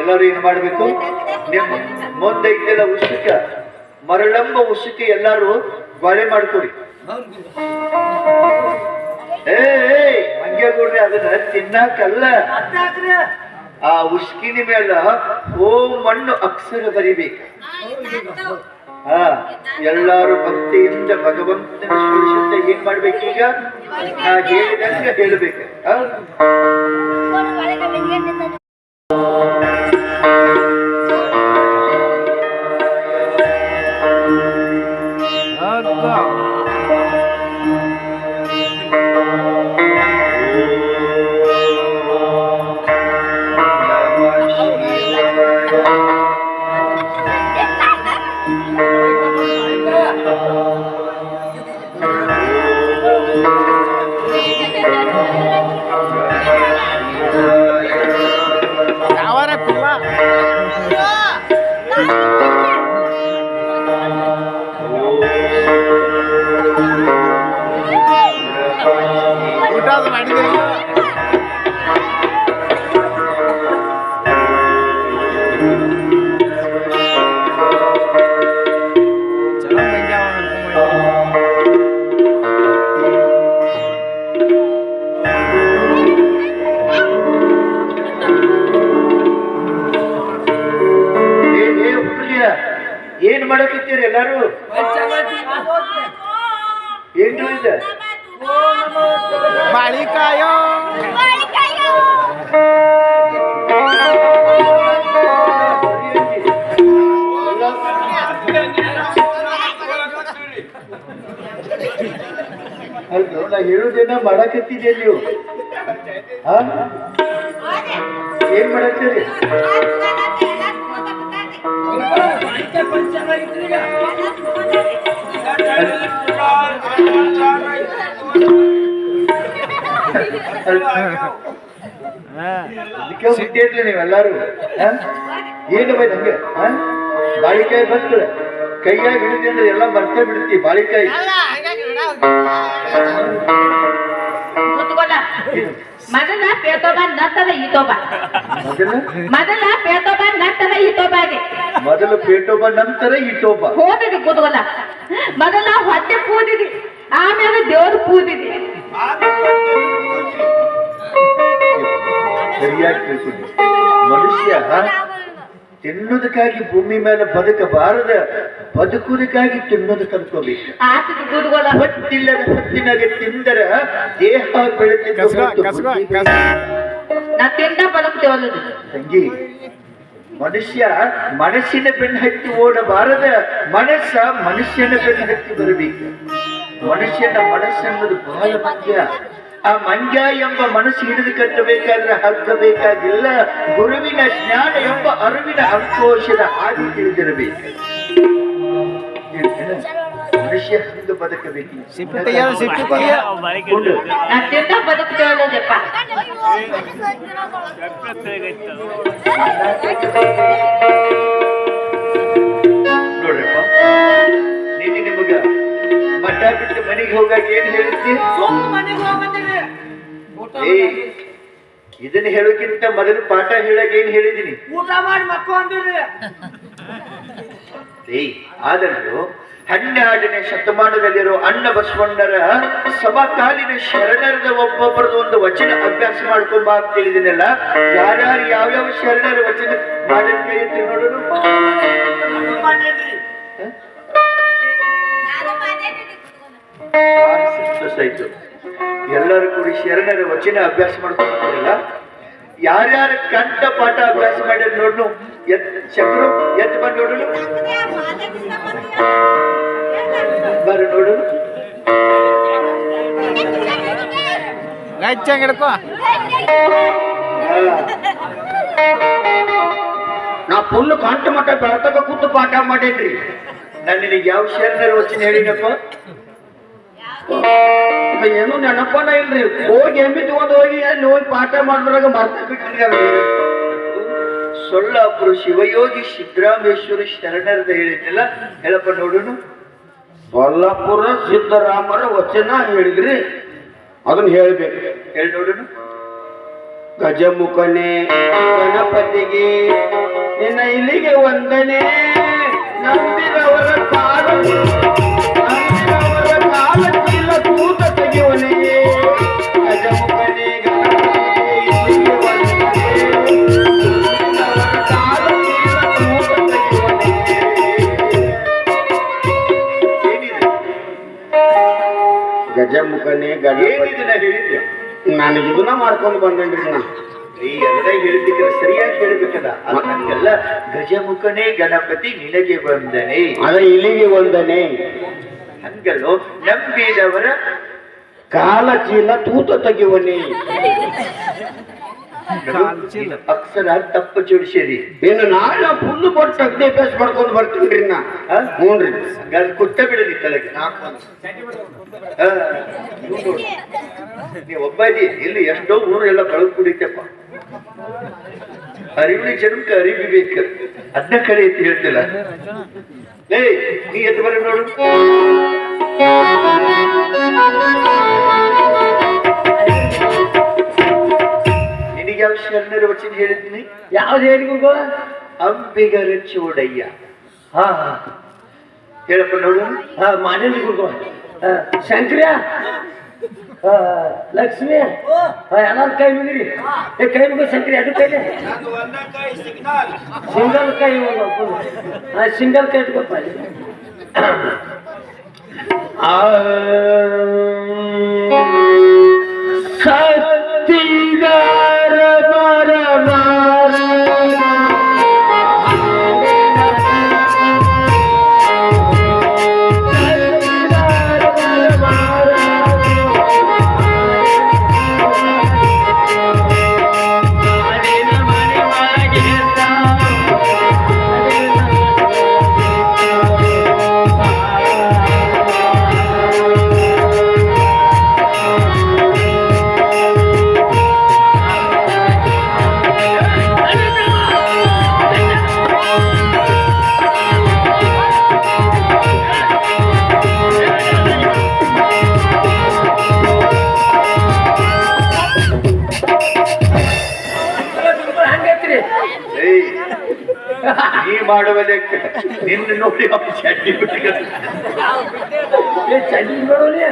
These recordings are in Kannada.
ಎಲ್ಲರೂ ಏನು ಮಾಡಬೇಕು? ನಿಮ್ಮ ಮುಂದೈತೆಲ್ಲ ಉಸುಕ, ಮರಳಂಬ ಉಸುಕಿ ಎಲ್ಲಾರು ಬಾಳೆ ಮಾಡ್ಕೊಡಿ. ಏ ಹಂಗೆ ಕೊಡ್ರಿ, ಅದನ್ನ ತಿನ್ನಕಲ್ಲ. ಆ ಉಸ್ಕಿನ ಮೇಲ ಓ ಮಣ್ಣು ಅಕ್ಷರ ಬರಿಬೇಕು. ಹಾ, ಎಲ್ಲಾರು ಭಕ್ತಿಯಿಂದ ಭಗವಂತನ ಸ್ಮರಿಸುತ್ತ ಏನ್ ಮಾಡ್ಬೇಕೀಗ ನಾ ಹೇಳಿದಂಗ ಹೇಳ್ಬೇಕು. ಏನ್ರಿ ಇದು ಬಾಳಿಕಾಯೋ ಅಲ್ದು ನಾ ಹೇಳುದೇನ ಮಾಡಕತ್ತಿದ್ದೆ ನೀವು ಹಾ ಏನ್ ಮಾಡತ್ತೀರಿ ಹಾ ಅದಕ್ಕೆ ಹುಟ್ಟಿರ್ಲಿ ನೀವೆಲ್ಲರೂ ಹಾ? ಏನು ಬೈ ಹಂಗೆ ಹಾ? ಬಾಳಿಕಾಯಿ ಬಂತು ಕೈಯಾಗ ಹಿಡಿದಿ ಅಂದ್ರೆ ಎಲ್ಲ ಮರ್ತೇ ಬಿಡ್ತಿ ಬಾಳಿಕಾಯಿ ಕೂತ್ಕೊಳ್ಳ ಮೊದಲ ಪೇತೋಬ ನತ್ತದ ಈತೋಬ. ಮೊದಲು ಪೇತೋಬ ನತ್ತದ ಈತೋಬಾಗೆ. ಮೊದಲ ಪೇಟೋಬ ನಂತರ ಇಟೋಬ ಹೋದಿದಿ ಕೂತ್ಕೊಳ್ಳ ಮೊದಲ ಹೊಟ್ಟೆ ಕೂದಿದೆ ಆಮೇಲೆ ದೇವ್ರ ಕೂದಿದೆ. ಸರಿಯಾಗಿ ಮನುಷ್ಯ ತಿನ್ನೋದಕ್ಕಾಗಿ ಭೂಮಿ ಮೇಲೆ ಬದುಕಬಾರದ ಬದುಕುವುದಕ್ಕಾಗಿ ತಿನ್ನೋದು ಕಲ್ಕೋಬೇಕು ಹೊತ್ತಿಲ್ಲದ ಹೊತ್ತಿನಾಗ ತಿಂದರ ದೇಹ ಬದುಕ್ತೇವಲ್ಲದು ತಂಗಿ ಮನುಷ್ಯ ಮನಸ್ಸಿನ ಬೆನ್ನ ಹತ್ತಿ ಓಡಬಾರದ ಮನಸ್ಸ ಮನುಷ್ಯನ ಬೆನ್ನ ಹತ್ತಿ ಬರಬೇಕು. ಮನುಷ್ಯನ ಮನಸ್ಸನ್ನು ಬಹಳ ಮುಖ್ಯ. ಆ ಮಂಜ ಎಂಬ ಮನಸ್ಸು ಹಿಡಿದು ಕಟ್ಟಬೇಕಾದ್ರೆ ಹಗ್ಗ ಬೇಕಾಗಿಲ್ಲ. ಗುರುವಿನ ಜ್ಞಾನ ಎಂಬ ಅರಿವಿನ ಅಂಕೋಶದ ಹಾದಿ ತಿಳಿದಿರಬೇಕು? ಮನುಷ್ಯ ಹಂಗ ಬದುಕಬೇಕು. ಸಿಪ್ಪಿ ಮಠ ಬಿಟ್ಟು ಮನೆಗೆ ಹೋಗಾಗ ಏನ್ ಹೇಳ್ತಿ ಏ ಇದನ್ನ ಹೇಳೋಕ್ಕಿಂತ ಮೊದಲು ಪಾಠ ಹೇಳಕ್ ಏನ್ ಹೇಳಿದೀನಿ ಊಟ ಮಾಡಿ ಮಕ್ಕಳು ಆದರೂ ಹನ್ನೆರಡನೇ ಶತಮಾನದಲ್ಲಿರೋ ಅಣ್ಣ ಬಸವಣ್ಣರ ಸಮಕಾಲೀನ ಶರಣರದ ಒಬ್ಬೊಬ್ಬರದು ಒಂದು ವಚನ ಅಭ್ಯಾಸ ಮಾಡ್ಕೊಂಬ ಅಂತ ತಿಳಿದಿನಲ್ಲ ಯಾರ್ಯಾರು ಯಾವ್ಯಾವ ಶರಣರ ವಚನ ಮಾಡಿದ್ರಿ ನೋಡೋಣ ಆಯ್ತು ಎಲ್ಲರೂ ಕೂಡಿ ಶರಣರ ವಚನ ಅಭ್ಯಾಸ ಮಾಡ್ತಾರಲ್ಲ ಯಾರ್ಯಾರ ಕಂಠ ಪಾಠ ಅಭ್ಯಾಸ ಮಾಡ್ಯಾರ ನೋಡ್ಲು. ಎತ್ ಶಬ್ರು ಎತ್ ಬಂದು ನೋಡಲು. ಬರ ನೋಡು ಗಚ್ಚಂಗ್ ಹಿಡ್ಕೋ. ನಾ ಫುಲ್ ಕಂಠ ಮಠ ಬೆಳತಕ ಕೂತು ಪಾಠ ಮಾಡೇನ್ರಿ. ನಾನು ನಿನಗೆ ಯಾವ ಶರಣರ ವಚನ ಹೇಳಿನಪ್ಪ? ಏನು ನೆನಪನ ಇಲ್ರಿ. ಹೋಗಿ ಎಮ್ಮಿ ತಗೊಂಡ್ ಹೋಗಿ ಅಲ್ಲಿ ಹೋಗಿ ಪಾಠ ಮಾಡಿದ್ರಾಗ ಮರ್ತ ಬಿಟ್ಟಿರಿ. ಸೊಲ್ಲಾಪುರ ಶಿವಯೋಗಿ ಸಿದ್ದರಾಮೇಶ್ವರ ಶರಣರದ ಹೇಳಿದ್ನಲ್ಲ ಹೇಳಪ್ಪ ನೋಡೋಣ ಸೊಲ್ಲಾಪುರ ಸಿದ್ದರಾಮರ ವಚನ ಹೇಳಿದ್ರಿ. ಅದನ್ನ ಹೇಳ್ಬೇಕು. ಹೇಳಿ ನೋಡೋಣ ಗಜಮುಖನೇ ಗಣಪತಿಗೆ ನಿನ್ನ ಇಲ್ಲಿಗೆ ವಂದನೆ. ನಂಬಿದವರ ಕಾಲ ಗಜಮುಖನೇ ಗಣಪತಿ. ಏನಿದೆ ನಾ ಹೇಳಿದ್ದೆ? ನನಗೆ ಇದನ್ನ ಮಾಡ್ಕೊಂಡು ಬಂದೇನ್ರಿ ನಾ ನೀ ಎಲ್ಲ ಹೇಳಿದ್ದಕ್ಕೆ ಸರಿಯಾಗಿ ಹೇಳ್ಬೇಕಲ್ಲ. ಅದು ನನಗೆಲ್ಲ ಗಜಮುಖನೇ ಗಣಪತಿ ನಿನಗೆ ಬಂದನೆ ಅದ ಇಲ್ಲಿಗೆ ವಂದನೆ. ಹಂಗಲ್ಲೋ ನಂಬಿದವರ ಕಾಲ ಚೀಲ ತೂತ ತೆಗೆಯುವನೇ. ನೀನು ಅಕ್ಷರ ತಪ್ಪು ಚಿಡಿಸಿರಿ. ಇನ್ನು ನಾಳೆ ಫುಲ್ ಕೊಟ್ಟು ಅಗ್ನಿ ಅಭ್ಯಾಸ ಮಾಡ್ಕೊಂಡು ಬರ್ತೀನಿ ನಾ? ಹ್ಞೂನ್ರಿ ಅದು ಕುಟ್ಟ ಬಿಡಲಿ ತಲೆಗೆ. ಹಾ, ನೀ ಒಬ್ಬ ಇದೀಯ. ಇಲ್ಲಿ ಎಷ್ಟೋ ಊರು ಎಲ್ಲ ಕಳೆದು ಕುಡಿತಪ್ಪ. ಅರಿವಿನ ಜನಕ್ಕೆ ಅರಿವಿ ಬೇಕು. ಅದನ್ನ ಕಡೆ ಅಂತ ಹೇಳ್ತಿಲ್ಲ. ಏ ನೀ ಎದ್ದು ಬರ ನೋಡು. ನಿನಗೆ ಯಾವ ಶರಣರ ವಚನ ಹೇಳಿದ್ದೀನಿ. ಯಾವ್ದು ಅಂಬಿಗರ ಚೋಡಯ್ಯ ಹಾ ಹೇಳಪ್ಪ ನೋಡು. ಹಾ ಮಾಡೇನ್ರಿ ಗುರು ಶಂಕ್ರಿಯ? ಲಕ್ಷ್ಮಿ? ಎಲ್ಲಾರು ಕೈ ಮುಗಿರಿ. ಏ ಕೈ ಮುಗಿ ಶಂಕ್ರಿ ಅದು ಕೈಲೆ. ಸಿಂಗಲ್ ಕೈ ಸಿಂಗಲ್ ಕೈ ಇಟ್ಕೊಪ್ಪ. ಆ ಲೆಕ್ಕ ನಿನ್ನ ನೋಡಿ ಅವ್ನು ಚಡ್ಡಿ ಬಿಟ್ಟಿಗೆ ಏ ಚಂಡಿ ನೋಡೋಲಿ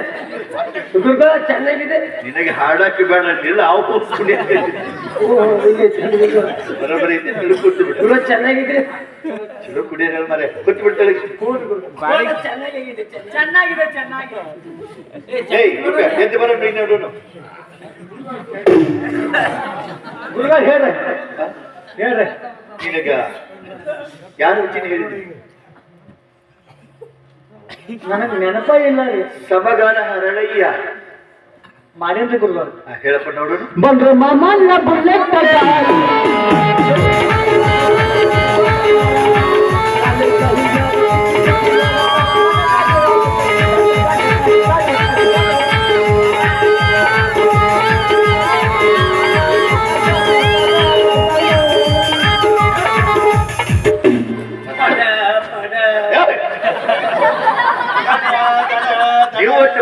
ಹುಡುಗ ಚೆನ್ನಾಗಿದೆ. ನಿನಗೆ ಹಾಡಕ್ಕೆ ಬೇಡ ನಿಲ್ಲ ಅವು. ಬರೋಬ್ಬರಿ ಇದೆ ತಿಳು ಕೂತು ಬಿಡು ಹುಡುಗ ಚೆನ್ನಾಗಿದೆ. ಚಲೋ ಕುಡಿಯ ಮರೆ. ಕೂತು ಬಿಡ್ತಾಳೆ ಚೆನ್ನಾಗಿದೆ ಚೆನ್ನಾಗಿದೆ. ಚೆನ್ನಾಗಿದೆ ಎದ್ದು ಬರೋ ನೀನು ನೋಡೋಣ ಹೇಳ ಹೇಳ್ರಿ. ಹೇಳ್ರಿ. ನಿನಗ ಯಾರು ವಚನ ಹೇಳಿದ್ರು ನನಗೆ ನೆನಪ ಇಲ್ಲ ರೀ. ಸಮಗಾನ ಹರಳಯ್ಯ ಮಾಡೇನ್ರಿ ಗುರುಗ ಆ, ಹೇಳಪ್ಪ ನೋಡೋಣ ಬಂದ್ರ ಮಾಮಲ್ಲ ಬುಲೆಟ್ ಏಯ್!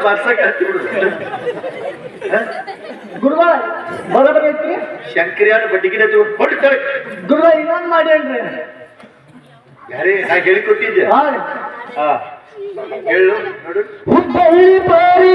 ಬರ್ಸಕ್ಕೆ ಹತ್ತಿ ಬಿಡುದು. ಗುರುಗ ಬರೋಬರಿ ಐತ್ರಿ ಶಂಕರಿಯಾನ ಬಡ್ಡಿಗಿನ ಹೊಡ್ತಾಳೆ ಗುರುಗ ಇನ್ನೊಂದು ಮಾಡ್ಯಾನ್ರಿ ಯಾರೇ ನಾ ಹೇಳಿಕೊಟ್ಟಿದ್ದೆ. ಹಾ. ಹೇಳು ನೋಡು. ಹುಬ್ಬಳ್ಳಿ ಬಾರಿ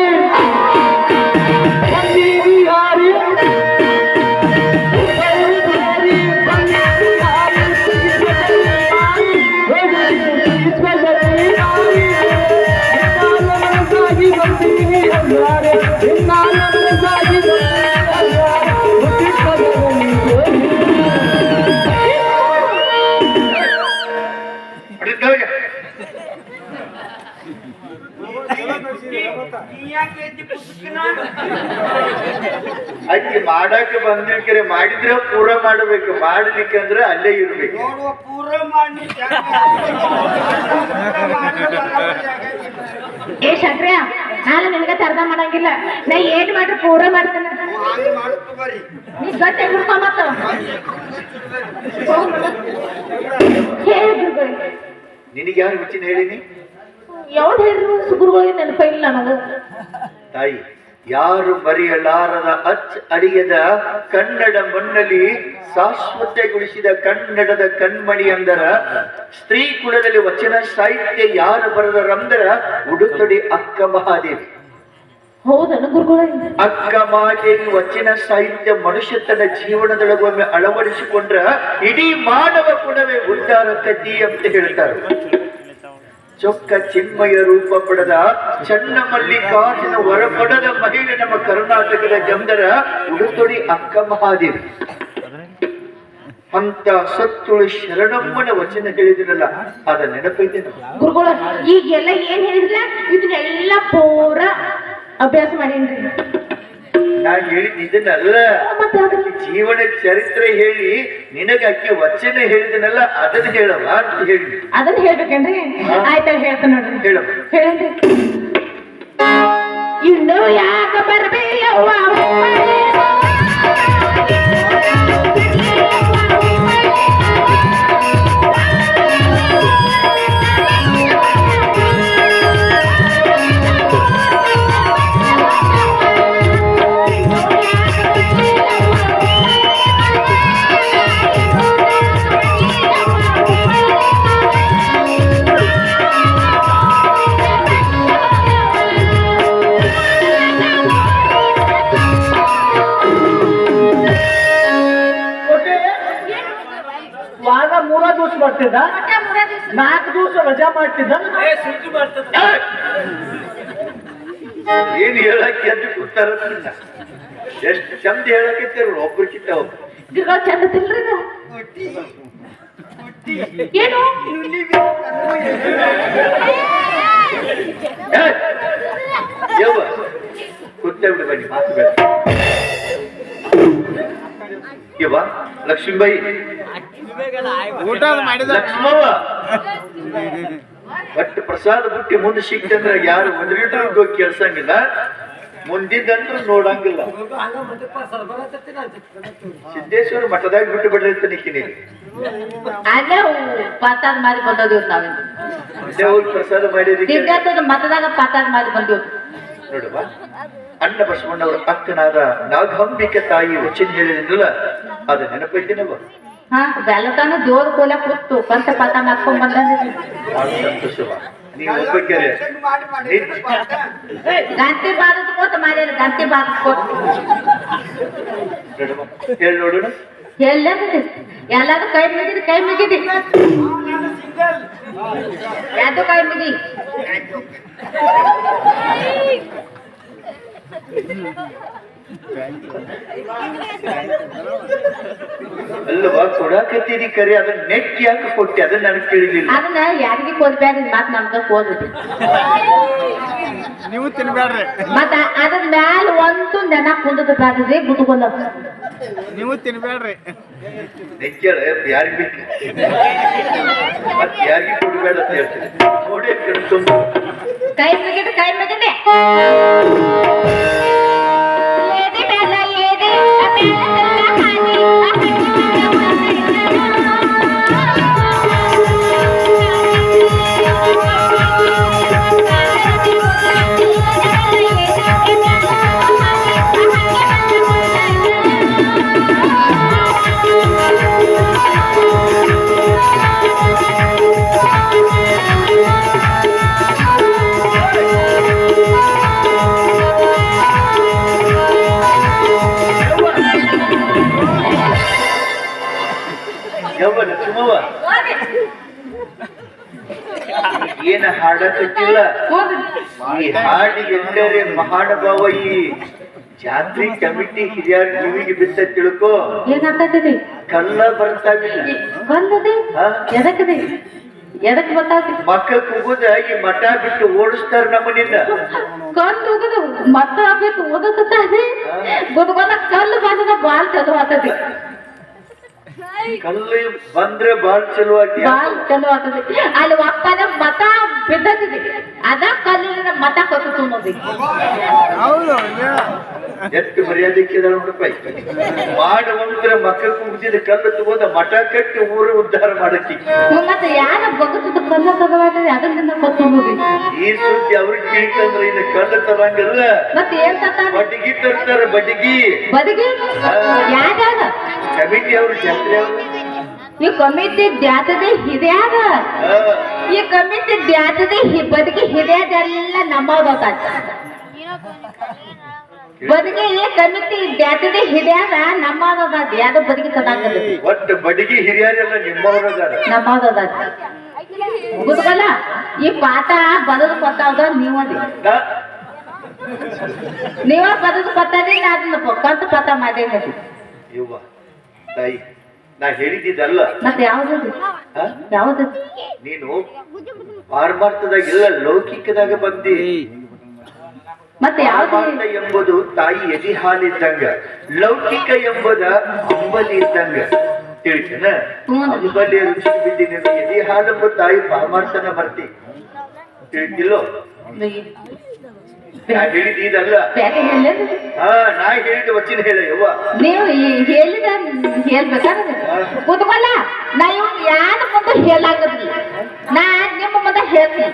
ಬಂದಿರ್ಕರೆ ಮಾಡಿದ್ರೆ ಪೂರ ಮಾಡಬೇಕು. ಮಾಡಲಿಕ್ಕೆ ಅಂದ್ರೆ ಅಲ್ಲೇ ಇರ್ಬೇಕು. ಏ ಶಂಕ್ರ್ಯ ನಾನು ನಿಮಗೆ ತರ್ದ ಮಾಡಂಗಿಲ್ಲ. ನಾ ಏನ್ ಮಾಡ್ರಿ ಪೂರ ಮಾಡ್ತೇನೆ. ನೀ ಗಟ್ಟಿ ಹಿಡ್ಕೊ ಮತ್ತ. ನಿನಗೆ ಯಾರು ವಚನ ಹೇಳಿನಿ? ಯಾವ್ದು ಹೇಳಿದ್ರು? ಸುಗುರುಗಳಿಗೆ ನೆನಪ ಇಲ್ಲ ನನಗೆ. ತಾಯಿ. ಯಾರು ಬರೆಯಲಾರದ ಅಚ್ ಅಡಿಯದ ಕನ್ನಡ ಮಣ್ಣಲ್ಲಿ ಶಾಶ್ವತಗೊಳಿಸಿದ ಕನ್ನಡದ ಕಣ್ಮಣಿ ಅಂದರ ಸ್ತ್ರೀ ಕುಲದಲ್ಲಿ ವಚನ ಸಾಹಿತ್ಯ ಯಾರು ಬರೆದರಂದರ ಉಡುತೊಡಿ ಅಕ್ಕ ಮಹಾದೇವಿ. ಅಕ್ಕ ಮಹಾದೇವಿ ವಚನ ಸಾಹಿತ್ಯ ಮನುಷ್ಯ ಮನುಷ್ಯತನ ಜೀವನದೊಳಗೊಮ್ಮೆ ಅಳವಡಿಸಿಕೊಂಡ್ರ ಇಡೀ ಮಾನವ ಕುಲವೇ ಉದ್ದಾರ ಕತಿ ಅಂತ ಹೇಳ್ತಾರೆ. ಚೊಕ್ಕ ಚಿನ್ಮಯ ರೂಪ ಪಡೆದ ಚನ್ನ ಮಲ್ಲಿಕಾರ್ಜುನ ಹೊರಪಡದ ಮಹಿಳೆ ನಮ್ಮ ಕರ್ನಾಟಕದ ಜಂದರ ಉಡುತೊಡಿ ಅಕ್ಕ ಮಹಾದೇವಿ. ಅಂತ ಸತ್ತುಳು ಶರಣಮ್ಮನ ವಚನ ಹೇಳಿದಿರಲ್ಲ ಅದ ನೆನಪೈತೆ ಗುರುಗಳ, ಈಗೆಲ್ಲ ಏನ್ ಹೇಳಿದ್ರಲ್ಲ? ಇದನ್ನೆಲ್ಲ ಪೂರ ಅಭ್ಯಾಸ ಮಾಡೇನ್ರಿ. ನಾ ಹೇಳಿದ್ ಇದನ್ನಲ್ಲ? ಜೀವನ ಚರಿತ್ರೆ ಹೇಳಿ ನಿನಗೆ ಅಕ್ಕಿ ವಚನ ಹೇಳಿದನಲ್ಲ ಅದನ್ನ ಹೇಳವ ಅಂತ ಹೇಳಿ. ಅದನ್ನ ಹೇಳ್ಬೇಕೇನ್ರಿ? ಆಯ್ತಾ ಹೇಳ್ತೇನೆ ನೋಡ್ರಿ. ಹೇಳ. ಹೇಳ್ರಿ ಇನ್ನು ಯಾಕ ಬರ್ಬೇಯವ್ವ ದಿವಸ. ಬರ್ತಿದ್ದ ನಾಲ್ಕು ದಿವಸ ರಜಾ ಮಾಡ್ತಿದ್ದ? ಏ ಸುದ್ದಿ ಬರ್ತದ ಏನ್ ಹೇಳಕ್ಕೆ ಅಂತ ಕೂತಾರ ಎಷ್ಟು ಚಂದ ಹೇಳಕತ್ತೀರ ಒಬ್ರಿಗಿಂತ ಒಬ್ರು. ಗುರುಗಳು ಚಂದ ತಿಲ್ರಿ ಇದು? ಏನು? ಏ, ಯವ್ವ ಕೂತೇ ಬಿಡು ಬನ್ನಿ ಮಾತು ಬೇಡ. ಯವ್ವ? ಲಕ್ಷ್ಮೀಬಾಯಿ? ಊಟ ಮಾಡಿದ ಲಕ್ಷ್ಮವ್ವ? ಒಟ್ಟು ಪ್ರಸಾದ ಬಿಟ್ಟು ಮುಂದೆ ಸಿಕ್ತಂದ್ರ ಯಾರು ಒಂದ್ ಲೀಟರ್ ಹೋಗಿ ಕೇಳ್ಸಂಗಿಲ್ಲ. ಮುಂದಿದ್ದಂದ್ರೂ ನೋಡಂಗಿಲ್ಲ. ಸಿದ್ದೇಶ್ವರ ಮಠದಾಗ ಬಿಟ್ಟು ಬಿಡ್ರಿ ನಿಕ್ಕಿನಿ ಅಲ್ಲೇ ಪಾತಾದ ಮಾರಿ ಬಂದದೇವ್ ಪ್ರಸಾದ ಮಾಡಿದಕ್ಕೆ ಮಠದಾಗ ಮತದಾಗ ಪಾತಾದ ಮಾರಿ ಬಂದೇವ್ ನೋಡುವ. ಅಣ್ಣ ಬಸವಣ್ಣವರ ಅಕ್ಕನಾದ ನಾಗಂಬಿಕೆ ತಾಯಿ ವಚನ ಹೇಳಿದ್ರಲ್ಲ ಅದು ನೆನಪೈತೇನವ ದೇವ್ರ ಕೋಲ ಕೂತು ಕಂತ ಪಾತ ಮಾಡ್ಕೊಂಡ್ ಬಾರದ್ ಕೋತ ಬಾರದ್ ಕೋತ ಹೇಳಿ ನೋಡೋಣ ಎಲ್ಲಾರು ಕೈ ಮುಗಿದಿ ಕೈ ಮುಗಿದಿ ಯಾವ್ದು ಕೈ ಮುಗಿ ಅಲ್ಲವಾ ಕೊಡಾಕತ್ತೀರಿ ಕರೆ ಅದನ್ನ ನೆಟ್ ಯಾಕೆ ಕೊಟ್ಟೆ? ಅದನ್ನ ನನಗೆ ತಿಳಿಲಿಲ್ಲ. ಅದನ್ನ ಯಾರಿಗೆ ಕೊಡ್ಬೇಡ ಮತ್ ನಮ್ಗ ಹೋದ್ರಿ ನೀವು ತಿನ್ಬೇಡ್ರಿ ಮತ್ತ ಅದ್ರ ಮ್ಯಾಲ ಒಂದು ನೆನ ಕುಂದದ ಬ್ಯಾಡ್ರಿ ಗುಟ್ಕೊಂಡ ನೀವು ತಿನ್ಬೇಡ್ರಿ. ಯಾರಿಗೆ ಮತ್ತೆ ಯಾರಿಗೆ ಕೊಡಬೇಡ ಅಂತ ಹೇಳ್ತೀನಿ ನೋಡಿ ತುಂಬ ಕೈ ಮುಗಿದು ಕೈ ಮುಗಿದೆ. ಏನ ಸಿಕ್ಕಿಲ್ಲ ಈ ಹಾಡಿಗೆ ಎಲ್ಲರೇ ಮಹಾನುಭಾವ ಈ ಜಾತ್ರೆ ಕಮಿಟಿ ಹಿರಿಯರ ಕಿವಿಗೆ ಬಿದ್ದ ತಿಳ್ಕೊ. ಏನಾಗ್ತದೆ? ಕಲ್ಲ ಬರ್ತಾವಿಲ್ಲ. ಬಂದದೆ? ಎದಕ್ಕದೆ ಎದಕ್ ಬರ್ತಾತಿ ಮಕ್ಕ ಕುಗುದ ಈ ಮಠ ಬಿಟ್ಟು ಓಡಿಸ್ತಾರ ನಮ್ಮನಿಂದ. ಕಲ್ಲು ಹೋಗದು ಮತ್ತ ಆಗ್ಬೇಕು ಓದತ್ತಾನೆ ಗುದ್ಕೊಂಡ ಕಲ್ಲು ಬಂದದ ಬಾಲ್ ಚಲೋ ಆತತಿ ಕಲ್ಲು ಬಂದ್ರೆ ಬಾಳ್ ಚಲೋ ಆಗಿ ಬಾಲ್ ಚಲೋ ಆತತಿ ಅಲ್ಲಿ ಒಪ್ಪದ ಮತ ಬಿದ್ದತಿದೆ ಅದ ಕಲ್ಲಿನ ಮತ ಕೊತ್ತು ನೋಡಿ ಹೌದು ಎಷ್ಟು ಮರ್ಯಾದೆ ಕೇಳ ನೋಡಪ್ಪ ಮಕ್ಕಳು ಮಕ್ಕ ಕುಗ್ದಿದ ಕಲ್ಲು ತಗೊಂಡ ಮಠ ಕಟ್ಟಿ ಊರು ಉದ್ಧಾರ ಮಾಡಕ್ಕೆ. ಮತ್ತೆ ಯಾರ ಬಗ್ಗದ ಕಲ್ಲ ತಗೋಬೇಡ್ರಿ ಅದನ್ನ ಕೊತ್ತಂಬರಿ ಈ ಸುದ್ದಿ ಅವ್ರಿಗೆ ಕೇಳ್ತಂದ್ರೆ ಇನ್ನು ಕಲ್ಲು ತರಂಗಿಲ್ಲ. ಮತ್ತೆ ಏನ್ ತತ್ತಾರ ಬಡ್ಡಿಗಿ ತರ್ತಾರ ಬಡ್ಡಿಗಿ. ಬದಿಗೆ ಯಾರ್ಯಾಗ ಕಮಿಟಿ ಅವ್ರ ಜಾತ್ರೆ ಈ ಕಮಿಟಿ ದ್ಯಾತದೆ ಹಿದ್ಯಾಗ ಹಾ. ಈ ಕಮಿಟಿ ದ್ಯಾತದೆ ಹಿ- ಬದಿಗೆ ಹಿಡಿಯೋದೆಲ್ಲ ನಮ್ಮದ ಬದಿಗೆ ಈ ಕಮಿಟಿ ಜಾತಿದೆ ಹಿಡಿಯಾಗ ನಮ್ಮದ ಯಾವ್ದು ಬದಿಗೆ ತದಾಕದ ಒಟ್ಟು ಬಡಿಗೆ ಹಿರಿಯರೆಲ್ಲ ನಿಮ್ಮವ್ರದಾರ ನಮ್ಮದ ಗೊತ್ತಲ್ಲ ಈ ಪಾಠ ಬದದು ಕೊತ್ತಾವ್ದ ನೀವದಿ ನೀವ ಬದದು ಕೊತ್ತದಿ ನಾ ಅದನ್ನ ಕಂತ ಪಾಠ ಮಾಡೇನಿ ಯವ್ವ ತಾಯಿ ನಾ ಹೇಳಿದ್ದಲ್ಲ ಮತ್ತೆ ಯಾವ್ದು? ಯಾವ್ದು? ನೀನು ಪಾರಮಾರ್ಥದಾಗಿಲ್ಲ ಲೌಕಿಕದಾಗ ಬಂದಿ. ಮತ್ತೆ ಯಾವ್ದು? ಎಂಬುದು ತಾಯಿ ಎದಿ ಹಾಲಿದ್ದಂಗ ಲೌಕಿಕ ಎಂಬುದ ಅಂಬಲಿ ಇದ್ದಂಗ. ತಿಳಿತೇನೆ? ಹ್ಞೂ. ಅಂಬಲಿ ರುಚಿ ಬಿದ್ದಿನ ಎದಿ ಹಾಲೆಂಬ ತಾಯಿ ಪರಮಾರ್ಥನ ಬರ್ತಿ ತಿಳಿತಿಲ್ಲೋ? ಹೇಳಿದಲ್ಲ ಹಾ ನಾ ಹೇಳಿದ ವಚನ ಹೇಳ ಯವ್ವ. ನೀವು ಹೇಳಿದ ಹೇಳ್ಬೇಕಾದ್ರೆ ಕೂತ್ಕೊಲ್ಲ ನಾ ಇವ್ ಯಾರ ಮುಂದೆ ಹೇಳಾಗದಿಲ್ಲ ನಾ ನಿಮ್ಮ ಮುಂದೆ ಹೇಳ್ತೀನಿ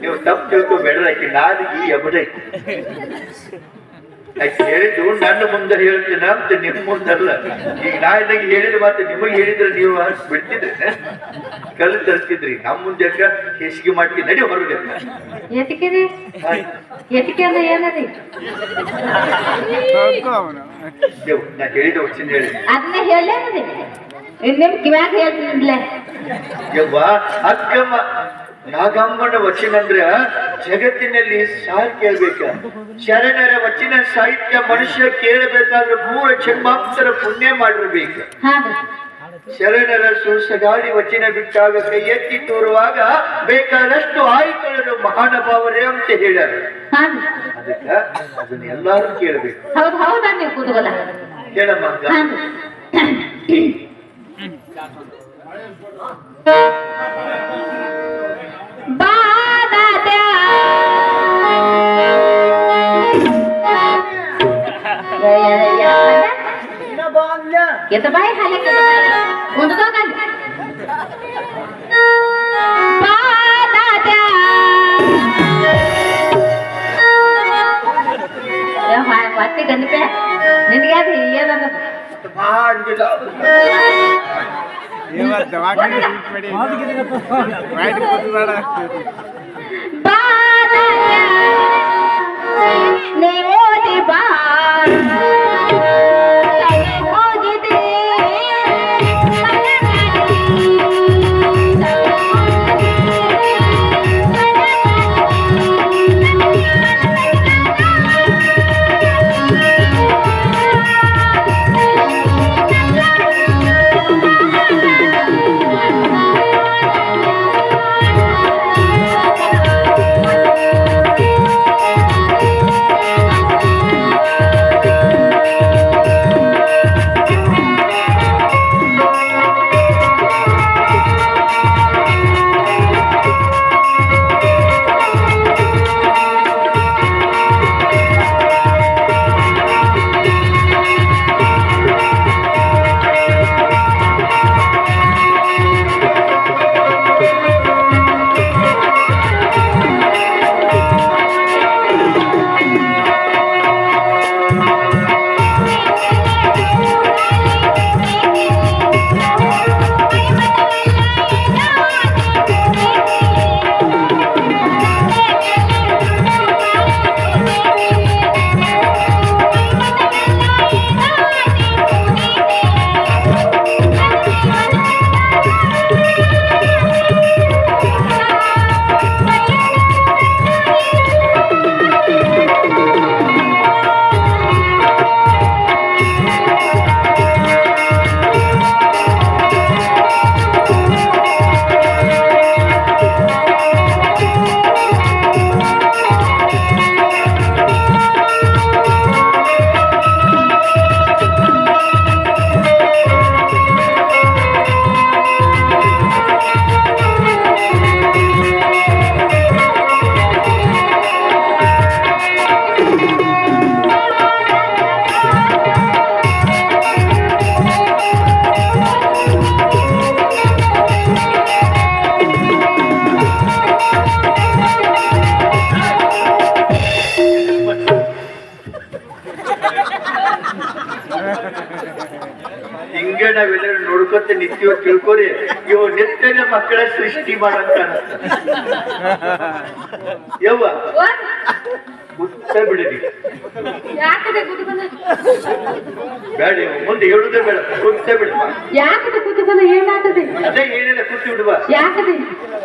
ನೀವು ತಪ್ಪು ತಿಳ್ಕೊಬೇಡ್ರಿ ನಾನು ಈ ಎಬಡೈತಿ ಆಕಿ ಹೇಳಿದ್ದು ನನ್ನ ಮುಂದೆ ಹೇಳ್ತೀನಿ ಅಂತ ನಿಮ್ಮ ಮುಂದಲ್ಲ. ಈಗ ನಾ ಇದ್ದಾಗ ಹೇಳಿದ ಮತ್ತೆ ನಿಮಗೆ ಹೇಳಿದ್ರೆ ನೀವು ಬಿಡ್ತಿದ್ರಿ ಕಲ್ಲು ತರಿಸ್ತಿದ್ರಿ ನಮ್ಮ ಮುಂದೆ ಹೇಸಿಗೆ ಮಾಡ್ತೀನಿ ನಡಿ ಹೊರಗೆ. ಅಂದ್ರೆ ಏನದಿ? ಹೋಗ್ಕೋ ಅವನು. ದೇವ್ ನಾ ಹೇಳಿದ ವಚನ ಹೇಳಿ. ಅದನ್ನ ಹೇಳೇನದಿ? ನಿಮ್ ಕಿವ್ಯಾಗ ಹೇಳ್ತಿದ್ಲೆ ಯವ್ವ ಅಕ್ಕಮ್ಮ ನಾಗಮ್ಮನ ವಚನ ಅಂದ್ರ ಜಗತ್ತಿನಲ್ಲಿ ಸಾರ್ ಕೇಳ್ಬೇಕ ಶರಣರ ವಚನ ಸಾಹಿತ್ಯ ಮನುಷ್ಯ ಕೇಳಬೇಕಾದ್ರೆ ಮೂರ ಜನ್ಮಾಂತರ ಪುಣ್ಯ ಮಾಡಿರ್ಬೇಕು. ಶರಣರ ಸುಸಗಾಡಿ ವಚನ ಬಿಟ್ಟಾಗ ಕೈ ಎತ್ತಿ ತೋರುವಾಗ ಬೇಕಾದಷ್ಟು ಆಯ್ತಳರು ಮಹಾನುಭಾವರೇ ಅಂತ ಹೇಳ್ಯಾರ. ಹಾ ಅದಕ್ಕ ಅದನ್ನ ಎಲ್ಲಾರು ಕೇಳಬೇಕು. ಕೇಳಮ್ಮ ಅಕ್ಕ. ಹಾ ಬಾದಾದ್ಯಾ. ಎತ್ತ ಬಾಯಿ ಹಾಲಕ್ಕೆ ಒಂದು ತಗೊಂಡು ಬಾದಾದ್ಯಾ. ಏ, ಮ- ಮತ್ತೆ ಗಂಡಪೆ ನಿನಗೆ ಅದು ಏನದ ಬಾ ಅಂದಿಲ್ಲ. ಇವತ್ತು ದವಾಖಾನೆ ಮಕ್ಕಳ ಸೃಷ್ಟಿ ಮಾಡಂತ ಯವ್ವ ಉತ್ತ ಬಿಡಿರಿ ಯಾಕದೆ ಕುತುಕಲ ಬೇಡ ಮುಂದೆ ಹೇಳುದೇ ಬೇಡ ಕುತ್ತ ಬಿಡುವ ಯಾಕದೆ ಕುತುಕಲ ಏನಾಗದೆ ಅದೇ ಹೇಳಿಲ್ಲ ಕುತ್ತಿ ಬಿಡುವ. ಯಾಕದೆ?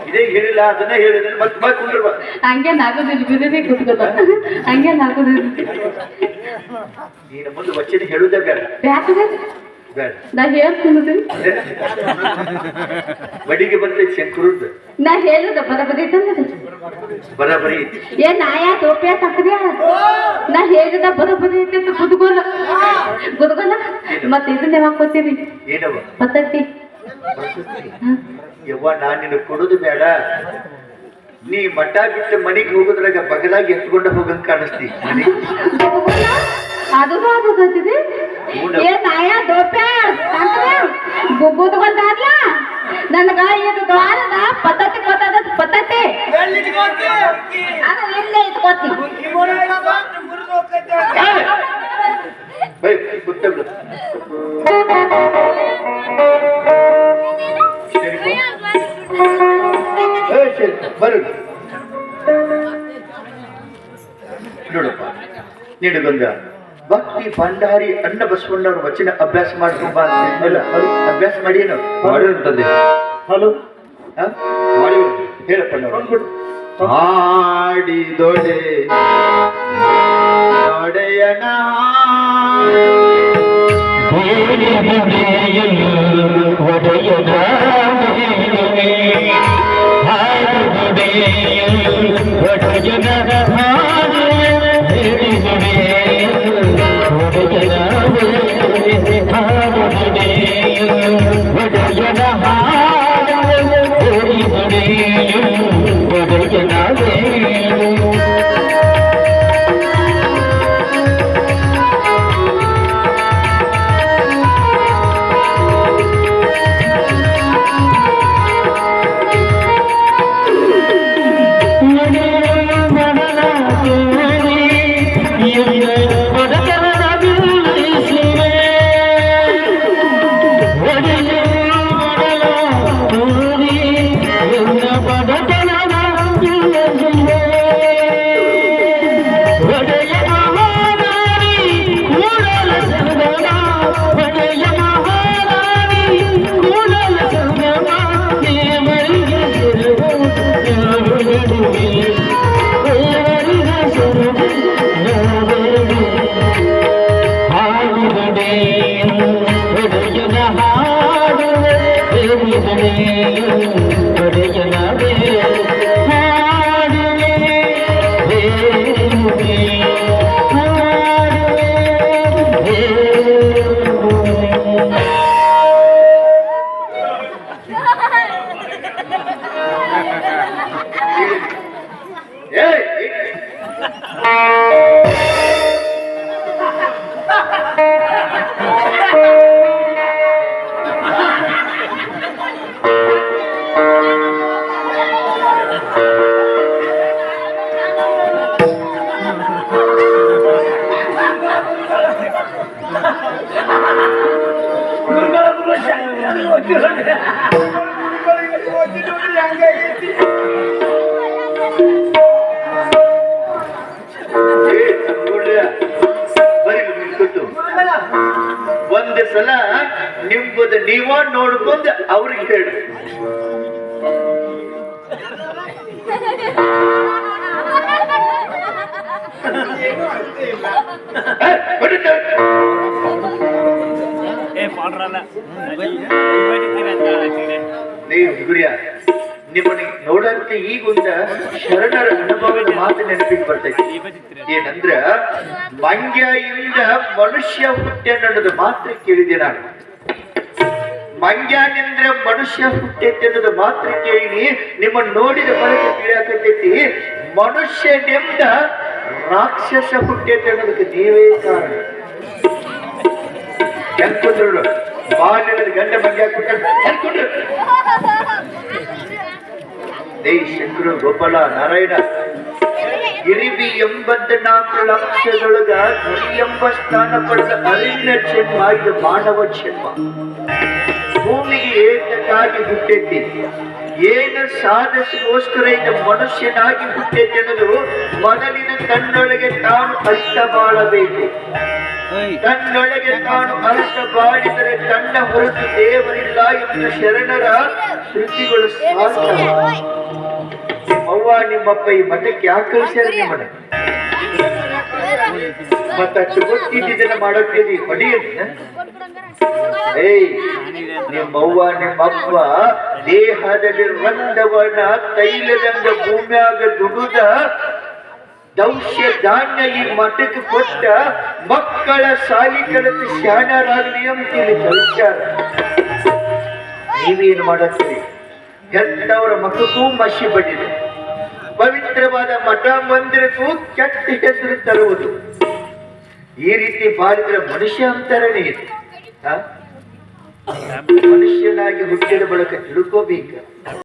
ಇದೇ ಹೇಳಿಲ್ಲ ಅದನ್ನ ಹೇಳಿದ್ರೆ ಮತ್ತೆ ಮತ್ತೆ ಕುಂಡ್ರವ ಹಂಗೆ ನಾಗೋದಿಲ್ಲ ಬಿಡದೆ ಕುತುಕಲ ಹಂಗೆ ನಾಗೋದಿಲ್ಲ. ನೀನು ಮುಂದೆ ವಚನ ಹೇಳುದೇ ಬೇಡ. ಯಾಕದೆ? ಬೇಡ ನಾ ಹೇಳ್ತೀನಿ ಬಡಿಗೆ ಬಂದ್ರೆ ಶಂಕರುದ್ದು ನಾ ಹೇಳುದ ಬರ ಬದೈತಂದ್ರೆ ಬರಾಬರಿ ಏ ನಾಯ ಟೋಪಿಯ ತಕ್ಕದ್ಯಾ ನಾ ಹೇಳಿದ ಬರ ಬದೈತೆ ಅಂತ ಕುತ್ಕೋಲ್ಲ ಕುತ್ಕೋಲ್ಲ ಮತ್ತೆ ಇದನ್ನೇ ಹಾಕೋತೀರಿ ಏನವ? ಯವ್ವ ನಾ ನಿನ್ನ ಕೊಡುದು ಬೇಡ. ನೀ ಮಠ ಬಿಟ್ಟು ಮನೆಗೆ ಹೋಗುದ್ರಾಗ ಬಗಲಾಗಿ ಎತ್ಕೊಂಡ ಹೋಗಂಗ್ ಕಾಣಿಸ್ತಿ. ಅದು ಅದು ಆಗೋದಿದೆ ಏ ನಾಯ ದೋಪ್ಯ ಕುತ್ಕೊಂಡಾರ್ಲ ನನಗ ಇದು ದ್ವಾರದ ಪದ್ಧತಿ ಗೊತ್ತದ ಪದ್ಧತಿ? ಅದು ಇಲ್ಲೇ ಇಟ್ಕೋತಿ ಈ ನೀಡು ಬಂದು ಮುರಿದು ಹೋಗ್ತೈತೆ. ಬೈ ಕೂತ ಬಿಡು ಸರಿಪಾ? ಏ, ಸರಿ ಬರು ನೋಡಪ್ಪ ನಿನಗೊಂದ ಭಕ್ತಿ ಭಂಡಾರಿ ಅಣ್ಣ ಬಸವಣ್ಣವ್ರ ವಚನ ಅಭ್ಯಾಸ ಮಾಡ್ಕೊಂಬ ಅಂತಿದ್ನಲ್ಲ, ಅದು ಅಭ್ಯಾಸ ಮಾಡೇನು ಮಾಡಿರ್ತದೆ ಹಲೋ ಮಾಡಿ ಹೇಳಪ್ಪ ನಾವು ಹಾಡಿದೊಡೆ ಒಡೆಯನ ಏಯ್ ಒಂದ್ ಸಲ ನಿಮ್ಮದ ನೀವ ನೋಡ್ಕೊಂಡ್ ಅವ್ರಿಗೆ ಹೇಳಿ ಹೊಡಿತ. ನೀವು ಗುರಿಯ ನಿಮ್ಮನ್ನ ನೋಡಂತ ಈಗೊಂದ ಶರಣರ ಅನುಭವದ ಮಾತು ನೆನಪಿಗೆ ಬರ್ತೈತಿ. ಏನಂದ್ರ ಮಂಗ್ಯದಿಂದ ಮನುಷ್ಯ ಹುಟ್ಟೆನ್ನೋದು ಮಾತ್ರ ಕೇಳಿದೆ ನಾನು. ಮಂಗ್ಯಾನಿಂದ್ರ ಮನುಷ್ಯ ಹುಟ್ಟೈತೆ ಅನ್ನೋದು ಮಾತ್ರ ಕೇಳಿನಿ ನಿಮ್ಮನ್ನ ನೋಡಿದ ಬಳಿಕ ತಿಳಿಯಾಕತೈತಿ ಮನುಷ್ಯನಿಂದ ರಾಕ್ಷಸ ಹುಟ್ಟೈತೆ ಅನ್ನೋದಕ್ಕೆ ನೀವೇ ಕಾರಣ. ಹೆಂಗ್ಕೊಂಡ್ರು ಬಾಲ್ಯದ ಗಂಡ ಮಂಗ್ಯ ಹೆಂಗ್ಕೊಂಡ್ರು ದೇಶ್ ಶಂಕರು ಗೋಪಾಲ ನಾರಾಯಣ, ಇರಿವಿ ಎಂಬತ್ತ ನಾಲ್ಕು ಲಕ್ಷದೊಳಗ ಗುರಿ ಎಂಬ ಸ್ಥಾನ ಪಡೆದ ಅರಣ್ಯ ಜನ್ಮ ಇದು ಮಾನವ ಜನ್ಮ ಭೂಮಿಗೆ ಏಕಕ್ಕಾಗಿ ಹುಟ್ಟೈತಿ ಏನ ಸಾಧಿಸಿಗೋಸ್ಕರ ಇದು ಮನುಷ್ಯನಾಗಿ ಹುಟ್ಟೆ ಜನರು ಮೊದಲಿನ ತನ್ನೊಳಗೆ ತಾನು ಅರ್ಥ ಬಾಳಬೇಕು. ತನ್ನೊಳಗೆ ತಾನು ಅರ್ಥ ಬಾಳಿದರೆ ತನ್ನ ಹೊರತು ದೇವರಿಲ್ಲ ಎಂದು ಶರಣರ ಶ್ರುತಿಗಳು ಅವ್ವ ನಿಮ್ಮಪ್ಪ ಈ ಮಠಕ್ಕೆ ಆಕರ್ಷಣೆ ಮಾಡ ಮತ್ತೆ ಮತ್ತಷ್ಟು ಗೊತ್ತಿದ್ದ ಮಾಡೋಕೆ ನೀ ಹೊಡೆಯಲ್ಲ ಏಯ್ ನಿಮ್ಮವ್ವ ನಿಮ್ಮಪ್ಪ ದೇಹದಲ್ಲಿ ರಕ್ತವನ್ನ ತೈಲದಂಗ ಭೂಮ್ಯಾಗ ದುಡುದ ದೌಶ್ಯ ಧಾನ್ಯ ಈ ಮಠಕ್ಕೆ ಕೊಟ್ಟ ಮಕ್ಕಳ ಸಾಲಿ ಕಲಿತು ಶಾಣರಾಗಲಿ ಅಂತ ನೀವೇನು ಮಾಡತ್ತೀರಿ? ಹೆತ್ತವರ ಮಕ್ಕಕ್ಕೂ ಮಸಿ ಬಡಿದೆ ಪವಿತ್ರವಾದ ಮಠ ಮಂದಿರಕ್ಕೂ ಕೆಟ್ಟ ಹೆಸರು ತರುವುದು. ಈ ರೀತಿ ಬಾಳಿದ್ರೆ ಮನುಷ್ಯ ಅಂತಾರೆ ಇದು? ಮನುಷ್ಯನಾಗಿ ಹುಟ್ಟಿದ ಬಳಕ ತಿಳ್ಕೋಬೇಕು.